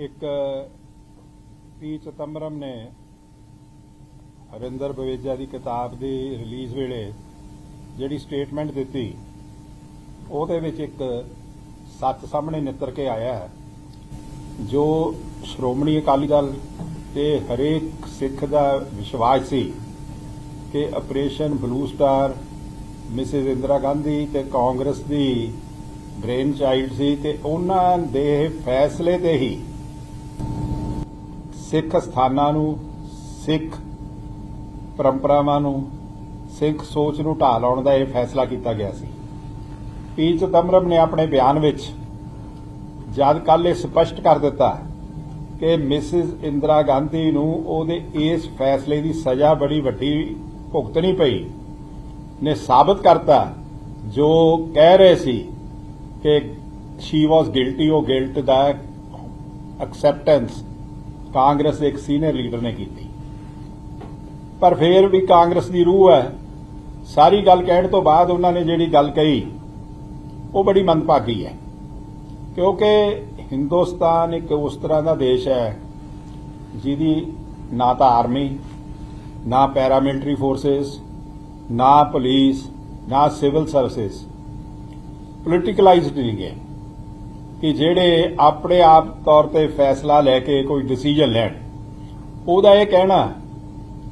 ਇੱਕ ਪੀ ਚਤੰਬਰਮ ਨੇ ਹਰਿੰਦਰ ਬਵੇਜਾ ਦੀ ਕਿਤਾਬ ਦੀ ਰਿਲੀਜ਼ ਵੇਲੇ ਜਿਹੜੀ ਸਟੇਟਮੈਂਟ ਦਿੱਤੀ, ਉਹਦੇ ਵਿੱਚ ਇੱਕ ਸੱਚ ਸਾਹਮਣੇ ਨਿੱਤਰ ਕੇ ਆਇਆ ਹੈ, ਜੋ ਸ਼੍ਰੋਮਣੀ ਅਕਾਲੀ ਦਲ ਤੇ ਹਰੇਕ ਸਿੱਖ ਦਾ ਵਿਸ਼ਵਾਸ ਸੀ ਕਿ operation blue star, Mrs Indira Gandhi ਤੇ ਕਾਂਗਰਸ ਦੀ ਬ੍ਰੇਨ ਚਾਈਲਡ ਸੀ ਤੇ ਉਹਨਾਂ ਦੇ ਫੈਸਲੇ ਤੇ ਹੀ ਸਿੱਖ ਸਥਾਨਾਂ ਨੂੰ, ਸਿੱਖ ਪਰੰਪਰਾਵਾਂ ਨੂੰ, ਸਿੱਖ ਸੋਚ ਨੂੰ ਢਾਹ ਲਾਉਣ ਦਾ ਇਹ ਫੈਸਲਾ ਕੀਤਾ ਗਿਆ ਸੀ। ਪੀ ਚਿਦੰਬਰਮ ਨੇ ਆਪਣੇ ਬਿਆਨ ਵਿੱਚ ਜਦ ਕੱਲ ਇਹ ਸਪਸ਼ਟ ਕਰ ਦਿੱਤਾ ਕਿ ਮਿਸਿਸ ਇੰਦਰਾ ਗਾਂਧੀ ਨੂੰ ਉਹਦੇ ਇਸ ਫੈਸਲੇ ਦੀ ਸਜ਼ਾ ਬੜੀ ਵੱਡੀ ਭੁਗਤਣੀ ਪਈ, ਨੇ ਸਾਬਤ ਕਰਤਾ, ਜੋ ਕਹਿ ਰਹੇ ਸੀ ਕਿ ਸ਼ੀ ਵਾਸ ਗਿਲਟੀ ਉਹ ਗਿਲਟ ਦਾ ਐਕਸੈਪਟੈਂਸ ਕਾਂਗਰਸ ਦੇ ਇੱਕ ਸੀਨੀਅਰ ਲੀਡਰ ਨੇ ਕੀਤੀ। ਪਰ ਫਿਰ ਵੀ ਕਾਂਗਰਸ ਦੀ ਰੂਹ ਹੈ। ਸਾਰੀ ਗੱਲ ਕਹਿਣ ਤੋਂ ਬਾਅਦ ਉਹਨਾਂ ਨੇ ਜਿਹੜੀ ਗੱਲ ਕਹੀ, ਉਹ ਬੜੀ ਮੰਦਭਾਗੀ ਹੈ। ਕਿਉਂਕਿ ਹਿੰਦੁਸਤਾਨ ਇੱਕ ਉਸ ਤਰ੍ਹਾਂ ਦਾ ਦੇਸ਼ ਹੈ, ਜਿਹਦੀ ਨਾ ਤਾਂ ਆਰਮੀ, ਨਾ ਪੈਰਾਮਿਲਟਰੀ ਫੋਰਸਸ, ਨਾ ਪੁਲਿਸ, ਨਾ ਸਿਵਲ ਸਰਵਿਸ ਪੋਲੀਟੀਕਲਾਈਜ਼ਡ ਨਹੀਂ ਹੈ। ਕਿ ਜਿਹੜੇ ਆਪਣੇ ਆਪ ਤੌਰ ਤੇ ਫੈਸਲਾ ਲੈ ਕੇ ਕੋਈ ਡਿਸੀਜਨ ਲੈਣ। ਉਹਦਾ ਇਹ ਕਹਿਣਾ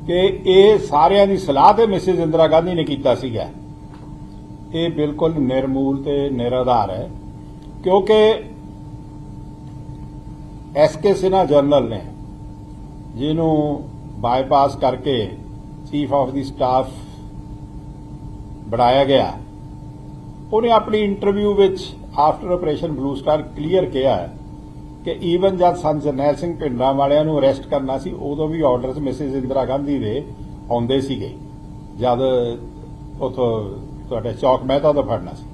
ਕਿ ਇਹ ਸਾਰਿਆਂ ਦੀ ਸਲਾਹ ਤੇ ਮਿਸਿਸ ਇੰਦਰਾ ਗਾਂਧੀ ਨੇ ਕੀਤਾ ਸੀਗਾ। ਇਹ ਬਿਲਕੁਲ ਨਿਰਮੂਲ ਤੇ ਨਿਰਾਧਾਰ ਹੈ, ਕਿਉਂਕਿ ਐਸ ਕੇ ਸਿਨਾ ਜਨਰਲ ਨੇ, ਜਿਹਨੂੰ ਬਾਈਪਾਸ ਕਰਕੇ ਚੀਫ ਆਫ ਦੀ ਸਟਾਫ ਬਣਾਇਆ ਗਿਆ, ਉਹਨੇ ਆਪਣੀ ਇੰਟਰਵਿਊ ਵਿੱਚ after operation blue star clear ਕਿਹਾ ਕਿ ਈਵਨ ਜਦ ਸੰਤ ਜਰਨੈਲ ਸਿੰਘ ਪਿੰਡਰਾਂ ਵਾਲਿਆਂ ਨੂੰ ਅਰੈਸਟ ਕਰਨਾ ਸੀ, ਉਦੋਂ ਵੀ ਆਰਡਰਸ ਮਿਸਿਸ ਇੰਦਰਾ ਗਾਂਧੀ ਦੇ ਆਉਂਦੇ ਸੀਗੇ। ਜਦ ਉਥੋਂ ਤੁਹਾਡੇ ਚੌਕ ਮਹਿਤਾ ਤੋਂ ਫੜਨਾ ਸੀ।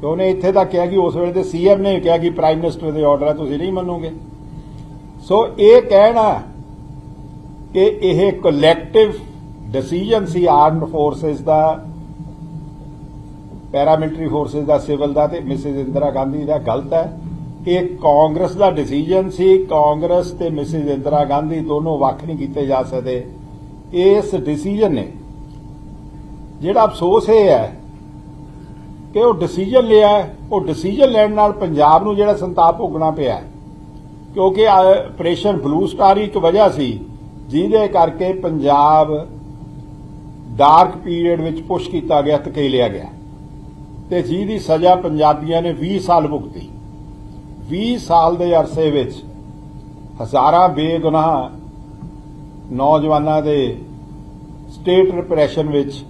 ਤੇ ਉਹਨੇ ਇੱਥੇ ਤੱਕ ਕਿਹਾ ਕਿ ਉਸ ਵੇਲੇ ਤੇ ਸੀਐਮ ਨੇ ਕਿਹਾ ਕਿ ਪ੍ਰਾਈਮ ਮਿਨਿਸਟਰ ਦੇ ਆਰਡਰ ਆ ਤੁਸੀਂ ਨਹੀਂ ਮੰਨੋਗੇ। ਸੋ ਇਹ ਕਹਿਣਾ ਕਿ ਇਹ ਕਲੈਕਟਿਵ ਡਿਸੀਜਨ ਸੀ ਆਰਮਡ ਫੋਰਸਸ ਦਾ ਪੈਰਾਮਿਲਟਰੀ ਫੋਰਸਸ ਦਾ ਸਿਵਲ ਦਾ ਤੇ ਮਿਸਿਸ ਇੰਦਰਾ ਗਾਂਧੀ ਦਾ ਗਲਤ ਹੈ। ਇਹ ਕਾਂਗਰਸ ਦਾ ਡਿਸੀਜਨ ਸੀ। ਕਾਂਗਰਸ ਤੇ ਮਿਸਿਸ ਇੰਦਰਾ ਗਾਂਧੀ ਦੋਨੋਂ ਵੱਖ ਨਹੀਂ ਕੀਤੇ ਜਾ ਸਕਦੇ। ਇਸ ਡਿਸੀਜਨ ਨੇ ਜਿਹੜਾ ਅਫਸੋਸ ਇਹ ਹੈ ਕਿ ਉਹ ਡਿਸੀਜਨ ਲਿਆ ਉਹ ਡਿਸੀਜਨ ਲੈਣ ਨਾਲ ਪੰਜਾਬ ਨੂੰ ਜਿਹੜਾ ਸੰਤਾਪ ਭੋਗਣਾ ਪਿਆ ਹੈ। ਕਿਉਂਕਿ ਆਪਰੇਸ਼ਨ ਬਲੂ ਸਟਾਰ ਹੀ ਇੱਕ ਵਜ੍ਹਾ ਸੀ, ਜਿਹਦੇ ਕਰਕੇ ਪੰਜਾਬ ਡਾਰਕ ਪੀਰੀਅਡ ਵਿੱਚ ਪੁਸ਼ ਕੀਤਾ ਗਿਆ, ਧਕੇਲਿਆ ਗਿਆ। ਤੇ ਜਿਹਦੀ ਸਜ਼ਾ ਪੰਜਾਬੀਆਂ ਨੇ 20 ਸਾਲ ਭੁਗਤੀ। 20 ਸਾਲ ਦੇ ਅਰਸੇ ਵਿੱਚ ਹਜ਼ਾਰਾਂ ਬੇਗੁਨਾਹ ਨੌਜਵਾਨਾਂ ਦੇ ਸਟੇਟ ਰਿਪਰੈਸ਼ਨ ਵਿੱਚ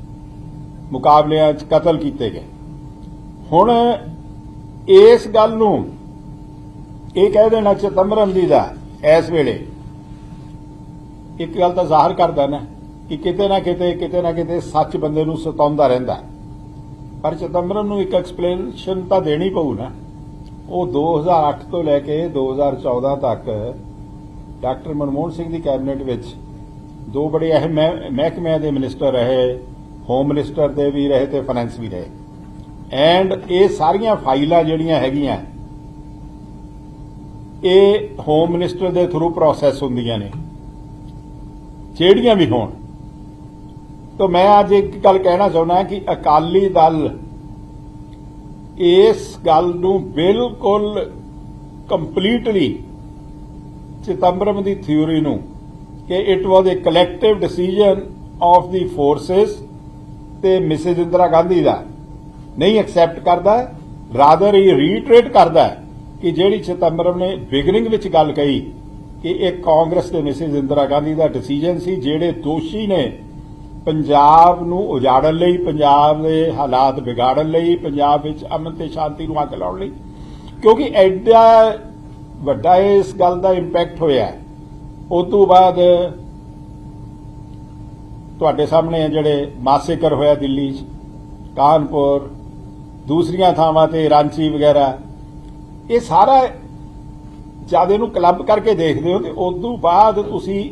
ਮੁਕਾਬਲਿਆਂ 'ਚ ਕਤਲ ਕੀਤੇ ਗਏ। ਹੁਣ ਇਸ ਗੱਲ ਨੂੰ ਇਹ ਕਹਿ ਦੇਣਾ ਚਤੰਬਰਮ ਜੀ ਦਾ ਇਸ ਵੇਲੇ। ਇੱਕ ਗੱਲ ਤਾਂ ਜ਼ਾਹਰ ਕਰਦਾ ਨਾ ਕਿ ਕਿਤੇ ਨਾ ਕਿਤੇ ਕਿਤੇ ਨਾ ਕਿਤੇ ਸੱਚ ਬੰਦੇ ਨੂੰ ਸਤਾਉਂਦਾ ਰਹਿੰਦਾ। ਪਰ ਚਿਦੰਬਰਮ ਨੂੰ ਇੱਕ ਐਕਸਪਲੇਨੇਸ਼ਨ ਤਾਂ ਦੇਣੀ ਪਊ ਨਾ, ਉਹ 2008 ਤੋਂ ਲੈ ਕੇ 2014 ਤੱਕ ਡਾਕਟਰ ਮਨਮੋਹਨ ਸਿੰਘ ਦੀ ਕੈਬਨਿਟ ਵਿੱਚ ਦੋ ਬੜੇ ਅਹਿਮ ਮਹਿਕਮਿਆਂ ਦੇ ਮਿਨਿਸਟਰ ਰਹੇ, ਹੋਮ ਮਿਨਿਸਟਰ ਦੇ ਵੀ ਰਹੇ ਤੇ ਫਾਈਨੈਂਸ ਵੀ ਰਹੇ। ਐਂਡ ਇਹ ਸਾਰੀਆਂ ਫਾਈਲਾਂ ਜਿਹੜੀਆਂ ਹੈਗੀਆਂ, ਇਹ ਹੋਮ ਮਿਨਿਸਟਰ ਦੇ ਥਰੂ ਪ੍ਰੋਸੈਸ ਹੁੰਦੀਆਂ ਨੇ। ਜਿਹੜੀਆਂ ਵੀ ਹੋਣ ਤਾਂ ਮੈਂ ਅੱਜ ਇੱਕ ਗੱਲ ਕਹਿਣਾ ਚਾਹੁੰਦਾ ਕਿ ਅਕਾਲੀ ਦਲ ਇਸ ਗੱਲ ਨੂੰ ਬਿਲਕੁਲ ਕੰਪਲੀਟਲੀ ਚਿਦੰਬਰਮ ਦੀ ਥਿਊਰੀ ਨੂੰ ਕਿ it was a collective decision of the forces ਤੇ ਮਿਸਿਸ ਇੰਦਰਾ ਗਾਂਧੀ ਦਾ ਨਹੀਂ ਐਕਸੈਪਟ ਕਰਦਾ ਰਾਦਰ ਹੀ ਰੀਟਰੇਟ ਕਰਦਾ ਕਿ ਜਿਹੜੀ ਚਿਦੰਬਰਮ ਨੇ ਬਿਗਨਿੰਗ ਵਿੱਚ ਗੱਲ ਕਹੀ ਕਿ ਇਹ ਕਾਂਗਰਸ ਤੇ ਮਿਸਿਸ ਇੰਦਰਾ ਗਾਂਧੀ ਦਾ ਡਿਸੀਜਨ ਸੀ, ਜਿਹੜੇ ਦੋਸ਼ੀ ਨੇ ਪੰਜਾਬ ਨੂੰ ਉਜਾੜਨ ਲਈ, ਪੰਜਾਬ ਦੇ ਹਾਲਾਤ ਵਿਗਾੜਨ ਲਈ, ਪੰਜਾਬ ਵਿੱਚ ਅਮਨ ਤੇ ਸ਼ਾਂਤੀ ਨੂੰ ਅੱਗ ਲਾਉਣ ਲਈ ਕਿਉਂਕਿ ਐਡਾ ਵੱਡਾ ਇਸ ਗੱਲ ਦਾ ਇੰਪੈਕਟ ਹੋਇਆ ਹੈ। ਉਸ ਤੋਂ ਬਾਅਦ ਤੁਹਾਡੇ ਸਾਹਮਣੇ ਜਿਹੜੇ ਮਾਸੇਕਰ ਹੋਇਆ ਦਿੱਲੀ 'ਚ, ਕਾਨਪੁਰ, ਦੂਸਰੀਆਂ ਥਾਵਾਂ ਤੇ ਰਾਂਚੀ ਵਗੈਰਾ ਇਹ ਸਾਰਾ ਜ਼ਿਆਦਾ ਨੂੰ ਕਲੱਬ ਕਰਕੇ ਦੇਖਦੇ ਹੋ ਤੇ ਉਸ ਤੋਂ ਬਾਅਦ ਤੁਸੀਂ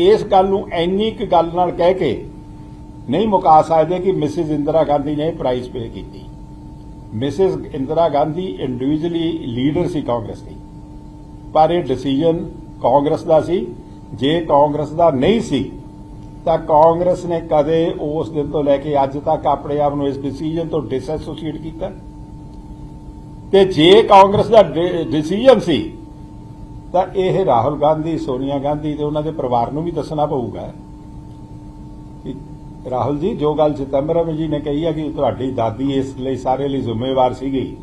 ਇਸ ਗੱਲ ਨੂੰ ਇੰਨੀ ਕੁ ਗੱਲ ਨਾਲ ਕਹਿ ਕੇ ਨਹੀਂ ਮੁਕਾ ਸਕਦੇ ਕਿ ਮਿਸਿਸ ਇੰਦਰਾ ਗਾਂਧੀ ਨੇ ਪ੍ਰਾਈਜ਼ ਪੇ ਕੀਤੀ। Mrs Indira Gandhi individually leader ਸੀ ਕਾਂਗਰਸ ਦੀ। ਪਰ ਇਹ ਡਿਸੀਜਨ ਕਾਂਗਰਸ ਦਾ ਸੀ। ਜੇ ਕਾਂਗਰਸ ਦਾ ਨਹੀਂ ਸੀ, ਤਾਂ ਕਾਂਗਰਸ ਨੇ ਕਦੇ ਉਸ ਦਿਨ ਤੋਂ ਲੈ ਕੇ ਅੱਜ ਤੱਕ ਆਪਣੇ ਆਪ ਨੂੰ ਇਸ ਡਿਸੀਜਨ ਤੋਂ ਡਿਸਐਸੋਸੀਏਟ ਕੀਤਾ। ਤੇ ਜੇ ਕਾਂਗਰਸ ਦਾ ਡਿਸੀਜਨ ਸੀ, ਤਾਂ ਇਹ ਰਾਹੁਲ ਗਾਂਧੀ, ਸੋਨੀਆ ਗਾਂਧੀ ਤੇ ਉਹਨਾਂ ਦੇ ਪਰਿਵਾਰ ਨੂੰ ਵੀ ਦੱਸਣਾ ਪਊਗਾ ਕਿ ਰਾਹੁਲ ਜੀ, ਜੋ ਗੱਲ ਚਿਦੰਬਰਮ ਜੀ ਨੇ ਕਹੀ ਹੈ ਕਿ ਤੁਹਾਡੀ ਦਾਦੀ ਇਸ ਲਈ ਸਾਰੇ ਲਈ ਜ਼ਿੰਮੇਵਾਰ ਸੀਗੀ।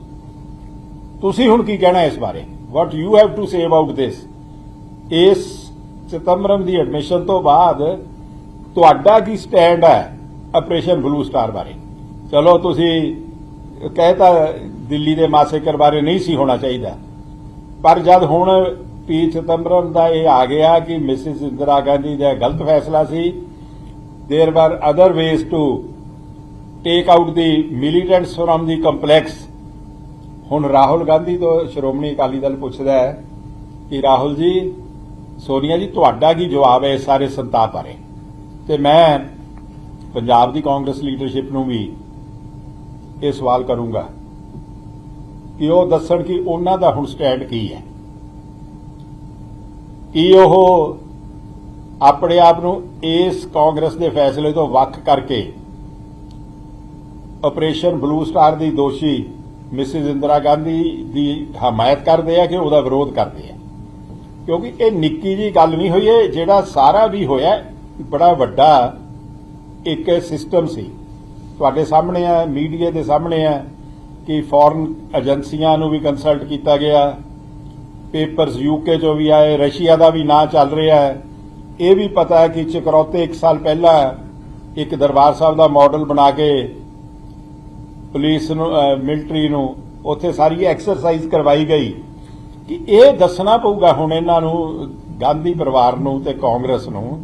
ਤੁਸੀਂ ਹੁਣ ਕੀ ਕਹਿਣਾ ਇਸ ਬਾਰੇ? What you have to say about this ਇਸ ਚਿਦੰਬਰਮ ਦੀ ਐਡਮਿਸ਼ਨ ਤੋਂ ਬਾਅਦ ਤੁਹਾਡਾ ਕੀ ਸਟੈਂਡ ਹੈ ਆਪਰੇਸ਼ਨ ਬਲੂ ਸਟਾਰ ਬਾਰੇ? ਚਲੋ, ਤੁਸੀਂ ਕਹਿਤਾ ਦਿੱਲੀ ਦੇ ਮਾਸੇਕਰ ਬਾਰੇ ਨਹੀਂ ਸੀ ਹੋਣਾ ਚਾਹੀਦਾ। ਪਰ ਜਦ ਹੁਣ ਪੀ ਚਿਦੰਬਰਮ ਦਾ ਇਹ ਆ ਗਿਆ ਕਿ ਮਿਸਿਸ ਇੰਦਰਾ ਗਾਂਧੀ ਦਾ ਗਲਤ ਫੈਸਲਾ ਸੀ there were other ways to take out the militants from the complex. ਹੁਣ ਰਾਹੁਲ ਗਾਂਧੀ ਤੋਂ ਸ਼੍ਰੋਮਣੀ ਅਕਾਲੀ ਦਲ ਪੁੱਛਦਾ ਹੈ ਕਿ ਰਾਹੁਲ ਜੀ, ਸੋਨੀਆ ਜੀ, ਤੁਹਾਡਾ ਕੀ ਜਵਾਬ ਹੈ ਇਸ ਸਾਰੇ ਸੰਤਾਪ ਬਾਰੇ? ਤੇ ਮੈਂ ਪੰਜਾਬ ਦੀ ਕਾਂਗਰਸ ਲੀਡਰਸ਼ਿਪ ਨੂੰ ਵੀ ਇਹ ਸਵਾਲ ਕਰੂੰਗਾ ਕਿ ਉਹ ਦੱਸਣ ਕਿ ਉਹਨਾਂ ਦਾ ਹੁਣ ਸਟੈਂਡ ਕੀ ਹੈ। ਕੀ ਉਹ ਆਪਣੇ ਆਪ ਨੂੰ ਇਸ ਕਾਂਗਰਸ ਦੇ ਫੈਸਲੇ ਤੋਂ ਵੱਖ ਕਰਕੇ ਆਪਰੇਸ਼ਨ ਬਲੂ ਸਟਾਰ ਦੀ ਦੋਸ਼ੀ ਮਿਸਿਸ ਇੰਦਰਾ ਗਾਂਧੀ ਦੀ ਹਮਾਇਤ ਕਰਦੇ ਆ ਕਿ ਉਹਦਾ ਵਿਰੋਧ ਕਰਦੇ ਆ। ਕਿਉਂਕਿ ਇਹ ਨਿੱਕੀ ਜੀ ਗੱਲ ਨਹੀਂ ਹੋਈ, ਇਹ ਜਿਹੜਾ ਸਾਰਾ ਵੀ ਹੋਇਆ, ਬੜਾ ਵੱਡਾ ਇੱਕ ਸਿਸਟਮ ਸੀ। ਤੁਹਾਡੇ ਸਾਹਮਣੇ ਆ, ਮੀਡੀਆ ਦੇ ਸਾਹਮਣੇ ਆ ਕਿ ਫੋਰਨ ਏਜੰਸੀਆਂ ਨੂੰ ਵੀ ਕੰਸਲਟ ਕੀਤਾ ਗਿਆ ਪੇਪਰਸ ਯੂਕੇ ਚੋਂ ਵੀ ਆਏ, ਰਸ਼ੀਆ ਦਾ ਵੀ ਨਾਂ ਚੱਲ ਰਿਹਾ ਹੈ। ਇਹ ਵੀ ਪਤਾ ਹੈ ਕਿ ਚਕਰੌਤੇ 1 ਸਾਲ ਪਹਿਲਾਂ ਇੱਕ ਦਰਬਾਰ ਸਾਹਿਬ ਦਾ ਮਾਡਲ ਬਣਾ ਕੇ ਪੁਲਿਸ ਨੂੰ ਮਿਲਟਰੀ ਨੂੰ ਉੱਥੇ ਸਾਰੀ ਐਕਸਰਸਾਈਜ਼ ਕਰਵਾਈ ਗਈ। ਕਿ ਇਹ ਦੱਸਣਾ ਪਊਗਾ ਹੁਣ ਇਹਨਾਂ ਨੂੰ, ਗਾਂਧੀ ਪਰਿਵਾਰ ਨੂੰ ਤੇ ਕਾਂਗਰਸ ਨੂੰ,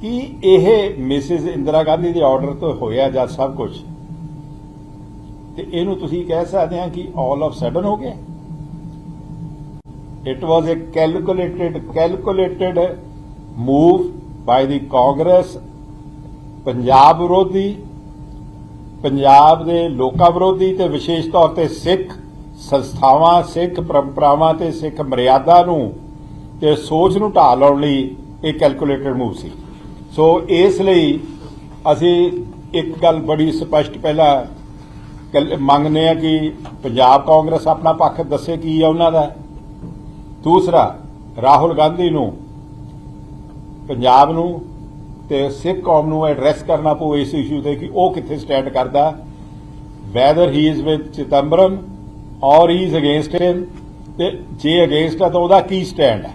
ਕਿ ਇਹ ਮਿਸਿਸ ਇੰਦਰਾ ਗਾਂਧੀ ਦੇ ਆਰਡਰ ਤੋਂ ਹੋਇਆ ਜਾਂ ਸਭ ਕੁਝ ਤੇ ਇਹਨੂੰ ਤੁਸੀਂ ਕਹਿ ਸਕਦੇ ਆ ਕਿ ਆਲ ਆਫ ਸਡਨ ਹੋ ਗਿਆ। It was a calculated calculated move by the congress. Punjab ਵਿਰੋਧੀ ਪੰਜਾਬ ਦੇ ਲੋਕਾਂ ਵਿਰੋਧੀ ਤੇ ਵਿਸ਼ੇਸ਼ ਤੌਰ ਤੇ ਸਿੱਖ ਸੰਸਥਾਵਾਂ, ਸਿੱਖ ਪਰੰਪਰਾਵਾਂ ਤੇ ਸਿੱਖ ਮਰਿਆਦਾ ਨੂੰ ਤੇ ਸੋਚ ਨੂੰ ਢਾਹ ਲਾਉਣ ਲਈ ਇਹ ਕੈਲਕੂਲੇਟਡ ਮੂਵ ਸੀ। ਸੋ ਇਸ ਲਈ ਅਸੀਂ ਇੱਕ ਗੱਲ ਬੜੀ ਸਪਸ਼ਟ ਪਹਿਲਾਂ ਕੱਲ- ਮੰਗਦੇ ਆ ਕਿ ਪੰਜਾਬ ਕਾਂਗਰਸ ਆਪਣਾ ਪੱਖ ਦੱਸੇ ਕੀ ਆ ਉਹਨਾਂ ਦਾ। ਦੂਸਰਾ, ਰਾਹੁਲ ਗਾਂਧੀ ਨੂੰ, ਪੰਜਾਬ ਨੂੰ ਤੇ ਸਿੱਖ ਕੌਮ ਨੂੰ ਐਡਰੈਸ ਕਰਨਾ ਪਊ ਇਸ ਇਸ਼ੂ ਤੇ ਕਿ ਉਹ ਕਿੱਥੇ ਸਟੈਂਡ ਕਰਦਾ। Whether he is with Chidambaram or he is against ਹਿਮ ਤੇ ਜੇ ਅਗੇਂਸਟ ਆ ਤਾਂ ਉਹਦਾ ਕੀ ਸਟੈਂਡ ਹੈ